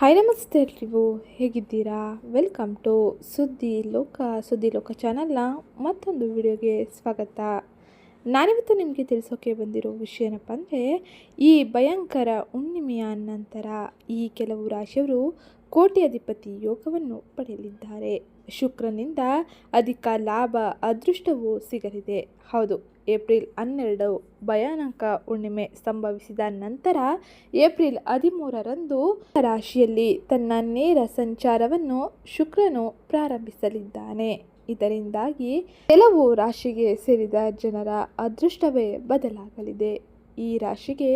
Hi ನಮಸ್ತೆ ನೀವು ಹೇಗಿದ್ದೀರಾ? ವೆಲ್ಕಮ್ ಟು ಸುದ್ದಿ ಲೋಕ ಸುದ್ದಿ ಲೋಕ ಚಾನಲ್ನ ಮತ್ತೊಂದು ವಿಡಿಯೋಗೆ ಸ್ವಾಗತ. ನಾನಿವತ್ತು ನಿಮಗೆ ತಿಳಿಸೋಕೆ ಬಂದಿರೋ ವಿಷಯ ಏನಪ್ಪ ಅಂದರೆ, ಈ ಭಯಂಕರ ಹುಣ್ಣಿಮೆಯ ನಂತರ ಈ ಕೆಲವು ರಾಶಿಯವರು ಕೋಟ್ಯಾಧಿಪತಿ ಯೋಗವನ್ನು ಪಡೆಯಲಿದ್ದಾರೆ. ಶುಕ್ರನಿಂದ ಅಧಿಕ ಲಾಭ, ಅದೃಷ್ಟವೂ ಸಿಗಲಿದೆ. ಹೌದು, ಏಪ್ರಿಲ್ ಹನ್ನೆರಡು ಭಯಾನಕ ಹುಣ್ಣಿಮೆ ಸಂಭವಿಸಿದ ನಂತರ ಏಪ್ರಿಲ್ ಹದಿಮೂರರಂದು ರಾಶಿಯಲ್ಲಿ ತನ್ನ ನೇರ ಸಂಚಾರವನ್ನು ಶುಕ್ರನು ಪ್ರಾರಂಭಿಸಲಿದ್ದಾನೆ. ಇದರಿಂದಾಗಿ ಕೆಲವು ರಾಶಿಗೆ ಸೇರಿದ ಜನರ ಅದೃಷ್ಟವೇ ಬದಲಾಗಲಿದೆ. ಈ ರಾಶಿಗೆ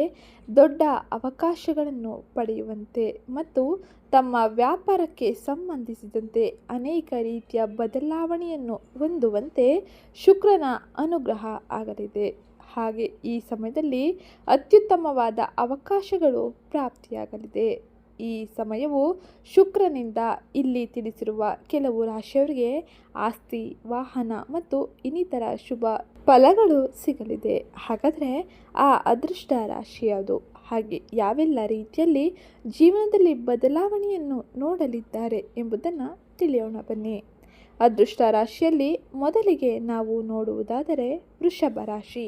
ದೊಡ್ಡ ಅವಕಾಶಗಳನ್ನು ಪಡೆಯುವಂತೆ ಮತ್ತು ತಮ್ಮ ವ್ಯಾಪಾರಕ್ಕೆ ಸಂಬಂಧಿಸಿದಂತೆ ಅನೇಕ ರೀತಿಯ ಬದಲಾವಣೆಯನ್ನು ಹೊಂದುವಂತೆ ಶುಕ್ರನ ಅನುಗ್ರಹ ಆಗಲಿದೆ. ಹಾಗೆ ಈ ಸಮಯದಲ್ಲಿ ಅತ್ಯುತ್ತಮವಾದ ಅವಕಾಶಗಳು ಪ್ರಾಪ್ತಿಯಾಗಲಿದೆ. ಈ ಸಮಯವು ಶುಕ್ರನಿಂದ ಇಲ್ಲಿ ತಿಳಿಸಿರುವ ಕೆಲವು ರಾಶಿಯವರಿಗೆ ಆಸ್ತಿ, ವಾಹನ ಮತ್ತು ಇನ್ನಿತರ ಶುಭ ಫಲಗಳು ಸಿಗಲಿದೆ. ಹಾಗಾದರೆ ಆ ಅದೃಷ್ಟ ರಾಶಿ ಯಾವುದು? ಹಾಗೆ ಯಾವೆಲ್ಲ ರೀತಿಯಲ್ಲಿ ಜೀವನದಲ್ಲಿ ಬದಲಾವಣೆಯನ್ನು ನೋಡಲಿದ್ದಾರೆ ಎಂಬುದನ್ನು ತಿಳಿಯೋಣ ಬನ್ನಿ. ಅದೃಷ್ಟ ರಾಶಿಯಲ್ಲಿ ಮೊದಲಿಗೆ ನಾವು ನೋಡುವುದಾದರೆ ವೃಷಭ ರಾಶಿ.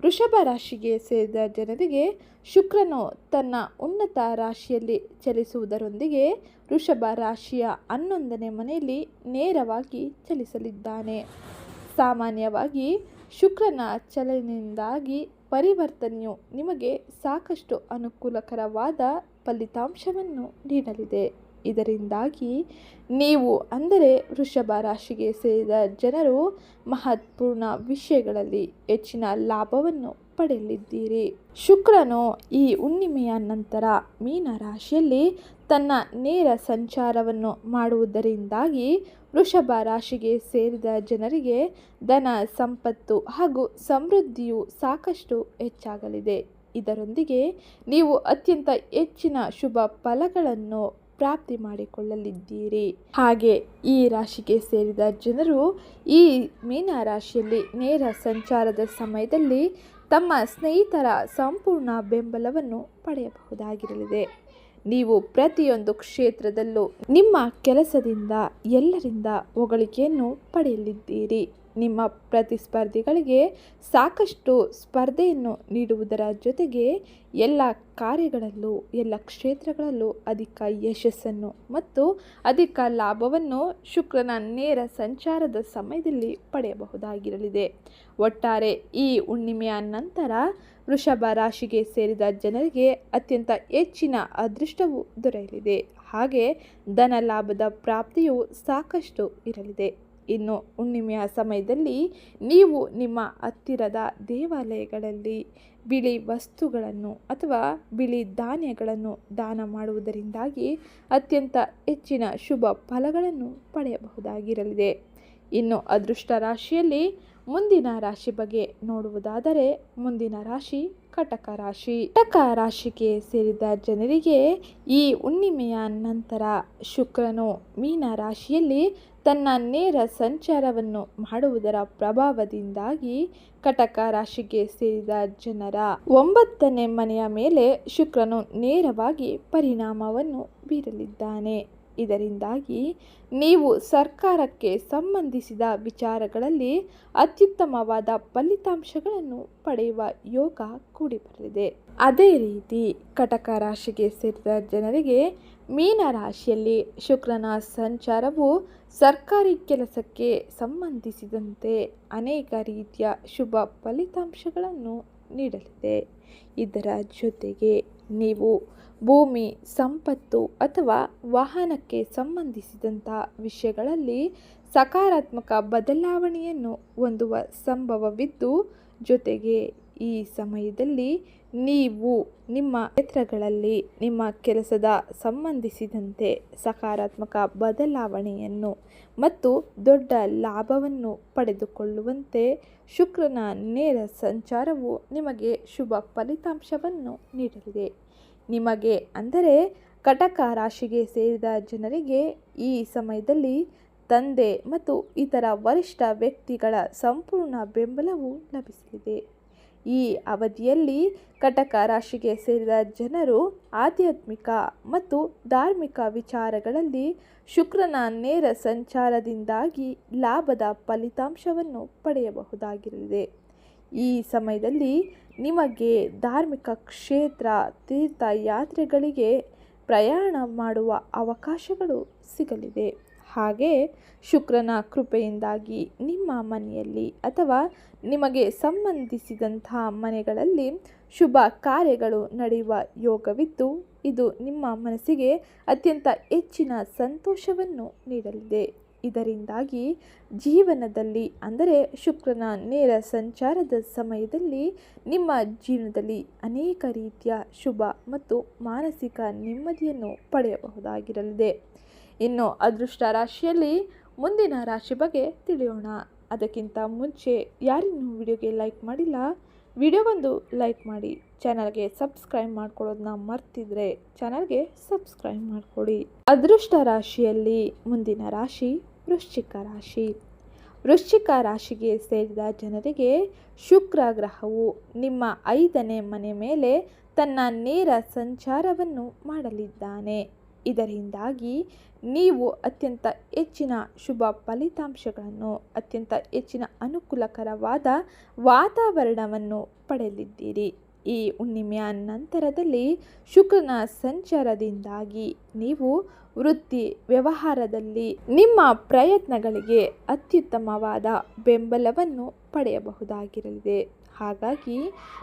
ವೃಷಭ ರಾಶಿಗೆ ಸೇರಿದ ಜನರಿಗೆ ಶುಕ್ರನು ತನ್ನ ಉನ್ನತ ರಾಶಿಯಲ್ಲಿ ಚಲಿಸುವುದರೊಂದಿಗೆ ವೃಷಭ ರಾಶಿಯ ಹನ್ನೊಂದನೇ ಮನೆಯಲ್ಲಿ ನೇರವಾಗಿ ಚಲಿಸಲಿದ್ದಾನೆ. ಸಾಮಾನ್ಯವಾಗಿ ಶುಕ್ರನ ಚಲನೆಯಿಂದಾಗಿ ಪರಿವರ್ತನೆಯು ನಿಮಗೆ ಸಾಕಷ್ಟು ಅನುಕೂಲಕರವಾದ ಫಲಿತಾಂಶವನ್ನು ನೀಡಲಿದೆ. ಇದರಿಂದಾಗಿ ನೀವು ಅಂದರೆ ವೃಷಭ ರಾಶಿಗೆ ಸೇರಿದ ಜನರು ಮಹತ್ವಪೂರ್ಣ ವಿಷಯಗಳಲ್ಲಿ ಹೆಚ್ಚಿನ ಲಾಭವನ್ನು ಪಡೆಯಲಿದ್ದೀರಿ. ಶುಕ್ರನು ಈ ಹುಣ್ಣಿಮೆಯ ನಂತರ ಮೀನ ರಾಶಿಯಲ್ಲಿ ತನ್ನ ನೇರ ಸಂಚಾರವನ್ನು ಮಾಡುವುದರಿಂದಾಗಿ ವೃಷಭ ರಾಶಿಗೆ ಸೇರಿದ ಜನರಿಗೆ ಧನ, ಸಂಪತ್ತು ಹಾಗೂ ಸಮೃದ್ಧಿಯು ಸಾಕಷ್ಟು ಹೆಚ್ಚಾಗಲಿದೆ. ಇದರೊಂದಿಗೆ ನೀವು ಅತ್ಯಂತ ಹೆಚ್ಚಿನ ಶುಭ ಫಲಗಳನ್ನು ಪ್ರಾಪ್ತಿ ಮಾಡಿಕೊಳ್ಳಲಿದ್ದೀರಿ. ಹಾಗೆ ಈ ರಾಶಿಗೆ ಸೇರಿದ ಜನರು ಈ ಮೀನ ರಾಶಿಯಲ್ಲಿ ನೇರ ಸಂಚಾರದ ಸಮಯದಲ್ಲಿ ತಮ್ಮ ಸ್ನೇಹಿತರ ಸಂಪೂರ್ಣ ಬೆಂಬಲವನ್ನು ಪಡೆಯಬಹುದಾಗಿರಲಿದೆ. ನೀವು ಪ್ರತಿಯೊಂದು ಕ್ಷೇತ್ರದಲ್ಲೂ ನಿಮ್ಮ ಕೆಲಸದಿಂದ ಎಲ್ಲರಿಂದ ಹೊಗಳಿಕೆಯನ್ನು ಪಡೆಯಲಿದ್ದೀರಿ. ನಿಮ್ಮ ಪ್ರತಿಸ್ಪರ್ಧಿಗಳಿಗೆ ಸಾಕಷ್ಟು ಸ್ಪರ್ಧೆಯನ್ನು ನೀಡುವುದರ ಜೊತೆಗೆ ಎಲ್ಲ ಕಾರ್ಯಗಳಲ್ಲೂ, ಎಲ್ಲ ಕ್ಷೇತ್ರಗಳಲ್ಲೂ ಅಧಿಕ ಯಶಸ್ಸನ್ನು ಮತ್ತು ಅಧಿಕ ಲಾಭವನ್ನು ಶುಕ್ರನ ನೇರ ಸಂಚಾರದ ಸಮಯದಲ್ಲಿ ಪಡೆಯಬಹುದಾಗಿರಲಿದೆ. ಒಟ್ಟಾರೆ ಈ ಹುಣ್ಣಿಮೆಯ ನಂತರ ವೃಷಭ ರಾಶಿಗೆ ಸೇರಿದ ಜನರಿಗೆ ಅತ್ಯಂತ ಹೆಚ್ಚಿನ ಅದೃಷ್ಟವು ದೊರೆಯಲಿದೆ. ಹಾಗೆ ಧನ ಲಾಭದ ಪ್ರಾಪ್ತಿಯು ಸಾಕಷ್ಟು ಇರಲಿದೆ. ಇನ್ನು ಹುಣ್ಣಿಮೆಯ ಸಮಯದಲ್ಲಿ ನೀವು ನಿಮ್ಮ ಹತ್ತಿರದ ದೇವಾಲಯಗಳಲ್ಲಿ ಬಿಳಿ ವಸ್ತುಗಳನ್ನು ಅಥವಾ ಬಿಳಿ ಧಾನ್ಯಗಳನ್ನು ದಾನ ಮಾಡುವುದರಿಂದಾಗಿ ಅತ್ಯಂತ ಹೆಚ್ಚಿನ ಶುಭ ಫಲಗಳನ್ನು ಪಡೆಯಬಹುದಾಗಿರಲಿದೆ. ಇನ್ನು ಅದೃಷ್ಟ ರಾಶಿಯಲ್ಲಿ ಮುಂದಿನ ರಾಶಿ ಬಗ್ಗೆ ನೋಡುವುದಾದರೆ ಮುಂದಿನ ರಾಶಿ ಕಟಕ ರಾಶಿ. ಕಟಕ ರಾಶಿಗೆ ಸೇರಿದ ಜನರಿಗೆ ಈ ಹುಣ್ಣಿಮೆಯ ನಂತರ ಶುಕ್ರನು ಮೀನ ರಾಶಿಯಲ್ಲಿ ತನ್ನ ನೇರ ಸಂಚಾರವನ್ನು ಮಾಡುವುದರ ಪ್ರಭಾವದಿಂದಾಗಿ ಕಟಕ ರಾಶಿಗೆ ಸೇರಿದ ಜನರ ಒಂಬತ್ತನೇ ಮನೆಯ ಮೇಲೆ ಶುಕ್ರನು ನೇರವಾಗಿ ಪರಿಣಾಮವನ್ನು ಬೀರಲಿದ್ದಾನೆ. ಇದರಿಂದಾಗಿ ನೀವು ಸರ್ಕಾರಕ್ಕೆ ಸಂಬಂಧಿಸಿದ ವಿಚಾರಗಳಲ್ಲಿ ಅತ್ಯುತ್ತಮವಾದ ಫಲಿತಾಂಶಗಳನ್ನು ಪಡೆಯುವ ಯೋಗ ಕೂಡಿಬರಲಿದೆ. ಅದೇ ರೀತಿ ಕಟಕ ರಾಶಿಗೆ ಸೇರಿದ ಜನರಿಗೆ ಮೀನ ರಾಶಿಯಲ್ಲಿ ಶುಕ್ರನ ಸಂಚಾರವು ಸರ್ಕಾರಿ ಕೆಲಸಕ್ಕೆ ಸಂಬಂಧಿಸಿದಂತೆ ಅನೇಕ ರೀತಿಯ ಶುಭ ಫಲಿತಾಂಶಗಳನ್ನು ನೀಡಲಿದೆ. ಇದರ ಜೊತೆಗೆ ನೀವು ಭೂಮಿ, ಸಂಪತ್ತು ಅಥವಾ ವಾಹನಕ್ಕೆ ಸಂಬಂಧಿಸಿದಂಥ ವಿಷಯಗಳಲ್ಲಿ ಸಕಾರಾತ್ಮಕ ಬದಲಾವಣೆಯನ್ನು ಹೊಂದುವ ಸಂಭವವಿದ್ದು, ಜೊತೆಗೆ ಈ ಸಮಯದಲ್ಲಿ ನೀವು ನಿಮ್ಮ ಕ್ಷೇತ್ರಗಳಲ್ಲಿ ನಿಮ್ಮ ಕೆಲಸದ ಸಂಬಂಧಿಸಿದಂತೆ ಸಕಾರಾತ್ಮಕ ಬದಲಾವಣೆಯನ್ನು ಮತ್ತು ದೊಡ್ಡ ಲಾಭವನ್ನು ಪಡೆದುಕೊಳ್ಳುವಂತೆ ಶುಕ್ರನ ನೇರ ಸಂಚಾರವು ನಿಮಗೆ ಶುಭ ಫಲಿತಾಂಶವನ್ನು ನೀಡಲಿದೆ. ನಿಮಗೆ ಅಂದರೆ ಕಟಕ ರಾಶಿಗೆ ಸೇರಿದ ಜನರಿಗೆ ಈ ಸಮಯದಲ್ಲಿ ತಂದೆ ಮತ್ತು ಇತರ ವರಿಷ್ಠ ವ್ಯಕ್ತಿಗಳ ಸಂಪೂರ್ಣ ಬೆಂಬಲವು ಲಭಿಸಲಿದೆ. ಈ ಅವಧಿಯಲ್ಲಿ ಕಟಕ ರಾಶಿಗೆ ಸೇರಿದ ಜನರು ಆಧ್ಯಾತ್ಮಿಕ ಮತ್ತು ಧಾರ್ಮಿಕ ವಿಚಾರಗಳಲ್ಲಿ ಶುಕ್ರನ ನೇರ ಸಂಚಾರದಿಂದಾಗಿ ಲಾಭದ ಫಲಿತಾಂಶವನ್ನು ಪಡೆಯಬಹುದಾಗಿರಲಿದೆ. ಈ ಸಮಯದಲ್ಲಿ ನಿಮಗೆ ಧಾರ್ಮಿಕ ಕ್ಷೇತ್ರ, ತೀರ್ಥಯಾತ್ರೆಗಳಿಗೆ ಪ್ರಯಾಣ ಮಾಡುವ ಅವಕಾಶಗಳು ಸಿಗಲಿದೆ. ಹಾಗೆ ಶುಕ್ರನ ಕೃಪೆಯಿಂದಾಗಿ ನಿಮ್ಮ ಮನೆಯಲ್ಲಿ ಅಥವಾ ನಿಮಗೆ ಸಂಬಂಧಿಸಿದಂತಹ ಮನೆಗಳಲ್ಲಿ ಶುಭ ಕಾರ್ಯಗಳು ನಡೆಯುವ ಯೋಗವಿದ್ದು, ಇದು ನಿಮ್ಮ ಮನಸ್ಸಿಗೆ ಅತ್ಯಂತ ಹೆಚ್ಚಿನ ಸಂತೋಷವನ್ನು ನೀಡಲಿದೆ. ಇದರಿಂದಾಗಿ ಜೀವನದಲ್ಲಿ, ಅಂದರೆ ಶುಕ್ರನ ನೇರ ಸಂಚಾರದ ಸಮಯದಲ್ಲಿ ನಿಮ್ಮ ಜೀವನದಲ್ಲಿ ಅನೇಕ ರೀತಿಯ ಶುಭ ಮತ್ತು ಮಾನಸಿಕ ನೆಮ್ಮದಿಯನ್ನು ಪಡೆಯಬಹುದಾಗಿರಲಿದೆ. ಇನ್ನು ಅದೃಷ್ಟ ರಾಶಿಯಲ್ಲಿ ಮುಂದಿನ ರಾಶಿ ಬಗ್ಗೆ ತಿಳಿಯೋಣ. ಅದಕ್ಕಿಂತ ಮುಂಚೆ ಯಾರಿನ್ನೂ ವಿಡಿಯೋಗೆ ಲೈಕ್ ಮಾಡಿಲ್ಲ ವಿಡಿಯೋಗೊಂದು ಲೈಕ್ ಮಾಡಿ. ಚಾನಲ್ಗೆ ಸಬ್ಸ್ಕ್ರೈಬ್ ಮಾಡ್ಕೊಳ್ಳೋದನ್ನ ಮರ್ತಿದ್ರೆ ಚಾನಲ್ಗೆ ಸಬ್ಸ್ಕ್ರೈಬ್ ಮಾಡಿಕೊಡಿ ಅದೃಷ್ಟ ರಾಶಿಯಲ್ಲಿ ಮುಂದಿನ ರಾಶಿ ವೃಶ್ಚಿಕ ರಾಶಿ. ವೃಶ್ಚಿಕ ರಾಶಿಗೆ ಸೇರಿದ ಜನರಿಗೆ ಶುಕ್ರ ಗ್ರಹವು ನಿಮ್ಮ ಐದನೇ ಮನೆ ಮೇಲೆ ತನ್ನ ನೇರ ಸಂಚಾರವನ್ನು ಮಾಡಲಿದ್ದಾನೆ. ಇದರಿಂದಾಗಿ ನೀವು ಅತ್ಯಂತ ಹೆಚ್ಚಿನ ಶುಭ ಫಲಿತಾಂಶಗಳನ್ನು, ಅತ್ಯಂತ ಹೆಚ್ಚಿನ ಅನುಕೂಲಕರವಾದ ವಾತಾವರಣವನ್ನು ಪಡೆಯಲಿದ್ದೀರಿ ಈ ಹುಣ್ಣಿಮೆಯ ನಂತರದಲ್ಲಿ ಶುಕ್ರನ ಸಂಚಾರದಿಂದಾಗಿ ನೀವು ವೃತ್ತಿ ವ್ಯವಹಾರದಲ್ಲಿ ನಿಮ್ಮ ಪ್ರಯತ್ನಗಳಿಗೆ ಅತ್ಯುತ್ತಮವಾದ ಬೆಂಬಲವನ್ನು ಪಡೆಯಬಹುದಾಗಿರಲಿದೆ. ಹಾಗಾಗಿ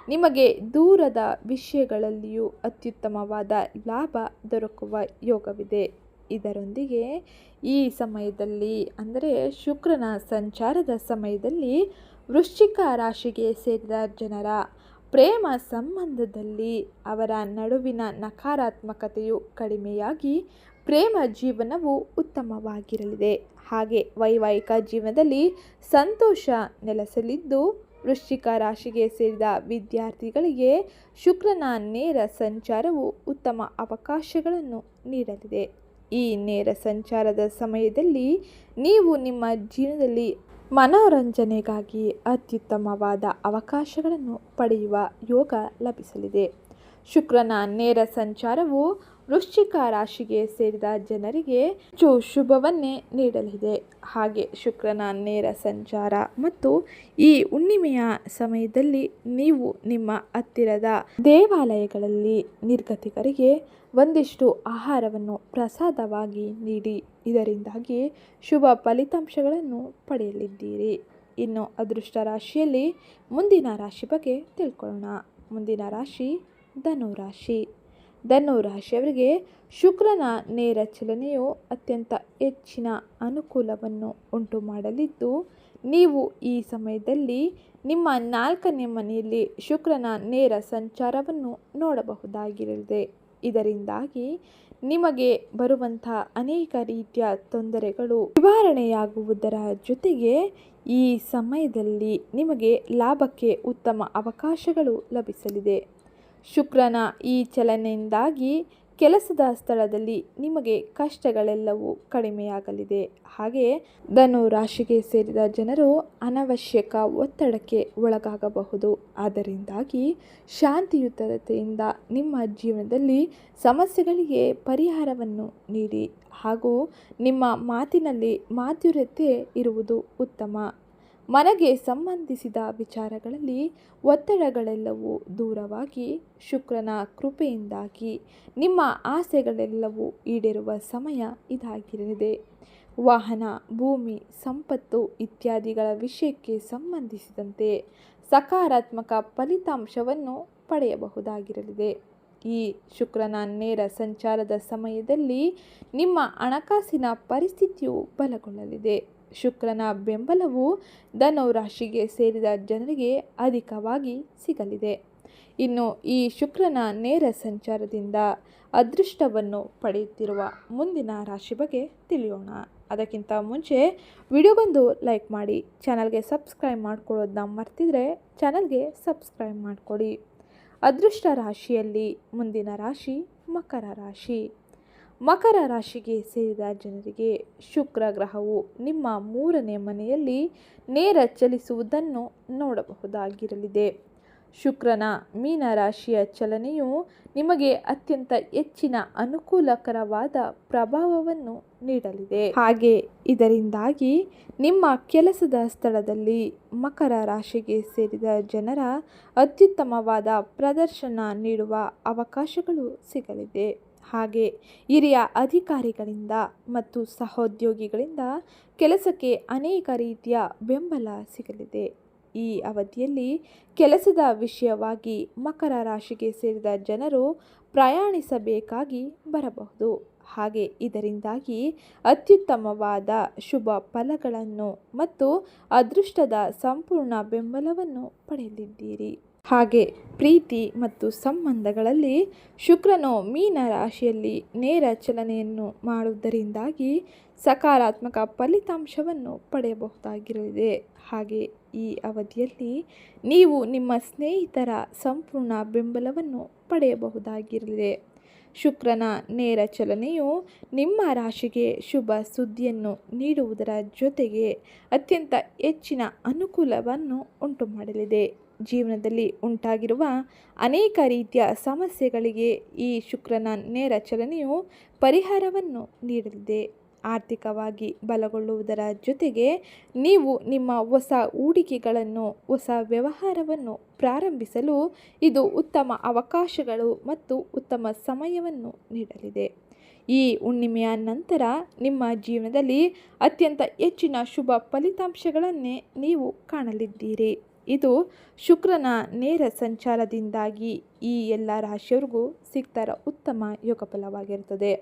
ನಿಮಗೆ ದೂರದ ವಿಷಯಗಳಲ್ಲಿಯೂ ಅತ್ಯುತ್ತಮವಾದ ಲಾಭ ದೊರಕುವ ಯೋಗವಿದೆ. ಇದರೊಂದಿಗೆ ಈ ಸಮಯದಲ್ಲಿ, ಅಂದರೆ ಶುಕ್ರನ ಸಂಚಾರದ ಸಮಯದಲ್ಲಿ ವೃಶ್ಚಿಕ ರಾಶಿಗೆ ಸೇರಿದ ಜನರ ಪ್ರೇಮ ಸಂಬಂಧದಲ್ಲಿ ಅವರ ನಡುವಿನ ನಕಾರಾತ್ಮಕತೆಯು ಕಡಿಮೆಯಾಗಿ ಪ್ರೇಮ ಜೀವನವು ಉತ್ತಮವಾಗಿರಲಿದೆ. ಹಾಗೆ ವೈವಾಹಿಕ ಜೀವನದಲ್ಲಿ ಸಂತೋಷ ನೆಲೆಸಲಿದ್ದು, ವೃಶ್ಚಿಕ ರಾಶಿಗೆ ಸೇರಿದ ವಿದ್ಯಾರ್ಥಿಗಳಿಗೆ ಶುಕ್ರನ ನೇರ ಸಂಚಾರವು ಉತ್ತಮ ಅವಕಾಶಗಳನ್ನು ನೀಡಲಿದೆ. ಈ ನೇರ ಸಂಚಾರದ ಸಮಯದಲ್ಲಿ ನೀವು ನಿಮ್ಮ ಜೀವನದಲ್ಲಿ ಮನೋರಂಜನೆಗಾಗಿ ಅತ್ಯುತ್ತಮವಾದ ಅವಕಾಶಗಳನ್ನು ಪಡೆಯುವ ಯೋಗ ಲಭಿಸಲಿದೆ. ಶುಕ್ರನ ನೇರ ಸಂಚಾರವು ವೃಶ್ಚಿಕ ರಾಶಿಗೆ ಸೇರಿದ ಜನರಿಗೆ ಹೆಚ್ಚು ಶುಭವನ್ನೇ ನೀಡಲಿದೆ. ಹಾಗೆ ಶುಕ್ರನ ನೇರ ಸಂಚಾರ ಮತ್ತು ಈ ಹುಣ್ಣಿಮೆಯ ಸಮಯದಲ್ಲಿ ನೀವು ನಿಮ್ಮ ಹತ್ತಿರದ ದೇವಾಲಯಗಳಲ್ಲಿ ನಿರ್ಗತಿಕರಿಗೆ ಒಂದಿಷ್ಟು ಆಹಾರವನ್ನು ಪ್ರಸಾದವಾಗಿ ನೀಡಿ, ಇದರಿಂದಾಗಿ ಶುಭ ಫಲಿತಾಂಶಗಳನ್ನು ಪಡೆಯಲಿದ್ದೀರಿ. ಇನ್ನು ಅದೃಷ್ಟ ರಾಶಿಯಲ್ಲಿ ಮುಂದಿನ ರಾಶಿ ಬಗ್ಗೆ ತಿಳ್ಕೊಳ್ಳೋಣ. ಮುಂದಿನ ರಾಶಿ ಧನು ರಾಶಿ ಧನು ರಾಶಿಯವರಿಗೆ ಶುಕ್ರನ ನೇರ ಚಲನೆಯು ಅತ್ಯಂತ ಹೆಚ್ಚಿನ ಅನುಕೂಲವನ್ನು ಉಂಟು ಮಾಡಲಿದ್ದು ನೀವು ಈ ಸಮಯದಲ್ಲಿ ನಿಮ್ಮ ನಾಲ್ಕನೇ ಮನೆಯಲ್ಲಿ ಶುಕ್ರನ ನೇರ ಸಂಚಾರವನ್ನು ನೋಡಬಹುದಾಗಿರಲಿದೆ. ಇದರಿಂದಾಗಿ ನಿಮಗೆ ಬರುವಂಥ ಅನೇಕ ರೀತಿಯ ತೊಂದರೆಗಳು ನಿವಾರಣೆಯಾಗುವುದರ ಜೊತೆಗೆ ಈ ಸಮಯದಲ್ಲಿ ನಿಮಗೆ ಲಾಭಕ್ಕೆ ಉತ್ತಮ ಅವಕಾಶಗಳು ಲಭಿಸಲಿದೆ. ಶುಕ್ರನ ಈ ಚಲನೆಯಿಂದಾಗಿ ಕೆಲಸದ ಸ್ಥಳದಲ್ಲಿ ನಿಮಗೆ ಕಷ್ಟಗಳೆಲ್ಲವೂ ಕಡಿಮೆಯಾಗಲಿದೆ. ಹಾಗೆ ಧನು ರಾಶಿಗೆ ಸೇರಿದ ಜನರು ಅನವಶ್ಯಕ ಒತ್ತಡಕ್ಕೆ ಒಳಗಾಗಬಹುದು. ಆದ್ದರಿಂದಾಗಿ ಶಾಂತಿಯುತತೆಯಿಂದ ನಿಮ್ಮ ಜೀವನದಲ್ಲಿ ಸಮಸ್ಯೆಗಳಿಗೆ ಪರಿಹಾರವನ್ನು ನೀಡಿ ಹಾಗೂ ನಿಮ್ಮ ಮಾತಿನಲ್ಲಿ ಮಾಧುರ್ಯತೆ ಇರುವುದು ಉತ್ತಮ. ಮನೆಗೆ ಸಂಬಂಧಿಸಿದ ವಿಚಾರಗಳಲ್ಲಿ ಒತ್ತಡಗಳೆಲ್ಲವೂ ದೂರವಾಗಿ ಶುಕ್ರನ ಕೃಪೆಯಿಂದಾಗಿ ನಿಮ್ಮ ಆಸೆಗಳೆಲ್ಲವೂ ಈಡೇರುವ ಸಮಯ ಇದಾಗಿರಲಿದೆ. ವಾಹನ, ಭೂಮಿ, ಸಂಪತ್ತು ಇತ್ಯಾದಿಗಳ ವಿಷಯಕ್ಕೆ ಸಂಬಂಧಿಸಿದಂತೆ ಸಕಾರಾತ್ಮಕ ಫಲಿತಾಂಶವನ್ನು ಪಡೆಯಬಹುದಾಗಿರಲಿದೆ. ಈ ಶುಕ್ರನ ನೇರ ಸಂಚಾರದ ಸಮಯದಲ್ಲಿ ನಿಮ್ಮ ಹಣಕಾಸಿನ ಪರಿಸ್ಥಿತಿಯು ಬಲಗೊಳ್ಳಲಿದೆ. ಶುಕ್ರನ ಬೆಂಬಲವು ಧನು ರಾಶಿಗೆ ಸೇರಿದ ಜನರಿಗೆ ಅಧಿಕವಾಗಿ ಸಿಗಲಿದೆ. ಇನ್ನು ಈ ಶುಕ್ರನ ನೇರ ಸಂಚಾರದಿಂದ ಅದೃಷ್ಟವನ್ನು ಪಡೆಯುತ್ತಿರುವ ಮುಂದಿನ ರಾಶಿ ಬಗ್ಗೆ ತಿಳಿಯೋಣ. ಅದಕ್ಕಿಂತ ಮುಂಚೆ ವಿಡಿಯೋಗೊಂದು ಲೈಕ್ ಮಾಡಿ, ಚಾನಲ್ಗೆ ಸಬ್ಸ್ಕ್ರೈಬ್ ಮಾಡ್ಕೊಳ್ಳೋದನ್ನ ಮರ್ತಿದ್ರೆ ಚಾನಲ್ಗೆ ಸಬ್ಸ್ಕ್ರೈಬ್ ಮಾಡಿಕೊಡಿ. ಅದೃಷ್ಟ ರಾಶಿಯಲ್ಲಿ ಮುಂದಿನ ರಾಶಿ ಮಕರ ರಾಶಿ. ಮಕರ ರಾಶಿಗೆ ಸೇರಿದ ಜನರಿಗೆ ಶುಕ್ರ ಗ್ರಹವು ನಿಮ್ಮ ಮೂರನೇ ಮನೆಯಲ್ಲಿ ನೇರ ಚಲಿಸುವುದನ್ನು ನೋಡಬಹುದಾಗಿರಲಿದೆ. ಶುಕ್ರನ ಮೀನ ರಾಶಿಯ ಚಲನೆಯು ನಿಮಗೆ ಅತ್ಯಂತ ಹೆಚ್ಚಿನ ಅನುಕೂಲಕರವಾದ ಪ್ರಭಾವವನ್ನು ನೀಡಲಿದೆ. ಹಾಗೆ ಇದರಿಂದಾಗಿ ನಿಮ್ಮ ಕೆಲಸದ ಸ್ಥಳದಲ್ಲಿ ಮಕರ ರಾಶಿಗೆ ಸೇರಿದ ಜನರ ಅತ್ಯುತ್ತಮವಾದ ಪ್ರದರ್ಶನ ನೀಡುವ ಅವಕಾಶಗಳು ಸಿಗಲಿದೆ. ಹಾಗೆ ಹಿರಿಯ ಅಧಿಕಾರಿಗಳಿಂದ ಮತ್ತು ಸಹೋದ್ಯೋಗಿಗಳಿಂದ ಕೆಲಸಕ್ಕೆ ಅನೇಕ ರೀತಿಯ ಬೆಂಬಲ ಸಿಗಲಿದೆ. ಈ ಅವಧಿಯಲ್ಲಿ ಕೆಲಸದ ವಿಷಯವಾಗಿ ಮಕರ ರಾಶಿಗೆ ಸೇರಿದ ಜನರು ಪ್ರಯಾಣಿಸಬೇಕಾಗಿ ಬರಬಹುದು. ಹಾಗೆ ಇದರಿಂದಾಗಿ ಅತ್ಯುತ್ತಮವಾದ ಶುಭ ಫಲಗಳನ್ನು ಮತ್ತು ಅದೃಷ್ಟದ ಸಂಪೂರ್ಣ ಬೆಂಬಲವನ್ನು ಪಡೆಯಲಿದ್ದೀರಿ. ಹಾಗೆ ಪ್ರೀತಿ ಮತ್ತು ಸಂಬಂಧಗಳಲ್ಲಿ ಶುಕ್ರನು ಮೀನ ರಾಶಿಯಲ್ಲಿ ನೇರ ಚಲನೆಯನ್ನು ಮಾಡುವುದರಿಂದಾಗಿ ಸಕಾರಾತ್ಮಕ ಫಲಿತಾಂಶವನ್ನು ಪಡೆಯಬಹುದಾಗಿರಲಿದೆ. ಹಾಗೆ ಈ ಅವಧಿಯಲ್ಲಿ ನೀವು ನಿಮ್ಮ ಸ್ನೇಹಿತರ ಸಂಪೂರ್ಣ ಬೆಂಬಲವನ್ನು ಪಡೆಯಬಹುದಾಗಿರಲಿದೆ. ಶುಕ್ರನ ನೇರ ಚಲನೆಯು ನಿಮ್ಮ ರಾಶಿಗೆ ಶುಭ ಸುದ್ದಿಯನ್ನು ನೀಡುವುದರ ಜೊತೆಗೆ ಅತ್ಯಂತ ಹೆಚ್ಚಿನ ಅನುಕೂಲವನ್ನು ಉಂಟು ಮಾಡಲಿದೆ ಜೀವನದಲ್ಲಿ ಉಂಟಾಗಿರುವ ಅನೇಕ ರೀತಿಯ ಸಮಸ್ಯೆಗಳಿಗೆ ಈ ಶುಕ್ರನ ನೇರ ಚಲನೆಯು ಪರಿಹಾರವನ್ನು ನೀಡಲಿದೆ. ಆರ್ಥಿಕವಾಗಿ ಬಲಗೊಳ್ಳುವುದರ ಜೊತೆಗೆ ನೀವು ನಿಮ್ಮ ಹೊಸ ಹೂಡಿಕೆಗಳನ್ನು, ಹೊಸ ವ್ಯವಹಾರವನ್ನು ಪ್ರಾರಂಭಿಸಲು ಇದು ಉತ್ತಮ ಅವಕಾಶಗಳು ಮತ್ತು ಉತ್ತಮ ಸಮಯವನ್ನು ನೀಡಲಿದೆ. ಈ ಹುಣ್ಣಿಮೆಯ ನಂತರ ನಿಮ್ಮ ಜೀವನದಲ್ಲಿ ಅತ್ಯಂತ ಹೆಚ್ಚಿನ ಶುಭ ಫಲಿತಾಂಶಗಳನ್ನೇ ನೀವು ಕಾಣಲಿದ್ದೀರಿ. ಇದು ಶುಕ್ರನ ನೇರ ಸಂಚಾರದಿಂದಾಗಿ ಈ ಎಲ್ಲ ರಾಶಿಯವರಿಗೂ ಸಿಗ್ತಾರ ಉತ್ತಮ ಯೋಗ ಫಲವಾಗಿರ್ತದೆ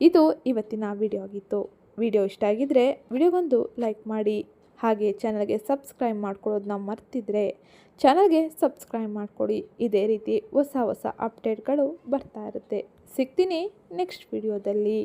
ಇದು ಇವತ್ತಿನ ವಿಡಿಯೋ ಆಗಿತ್ತು. ವಿಡಿಯೋ ಇಷ್ಟ ಆಗಿದ್ದರೆ ವಿಡಿಯೋಗೊಂದು ಲೈಕ್ ಮಾಡಿ, ಹಾಗೆ ಚಾನಲ್ಗೆ ಸಬ್ಸ್ಕ್ರೈಬ್ ಮಾಡ್ಕೊಳ್ಳೋದನ್ನ ಮರ್ತಿದ್ರೆ ಚಾನಲ್ಗೆ ಸಬ್ಸ್ಕ್ರೈಬ್ ಮಾಡಿಕೊಡಿ. ಇದೇ ರೀತಿ ಹೊಸ ಹೊಸ ಅಪ್ಡೇಟ್ಗಳು ಬರ್ತಾ ಇರುತ್ತೆ. ಸಿಗ್ತೀನಿ ನೆಕ್ಸ್ಟ್ ವಿಡಿಯೋದಲ್ಲಿ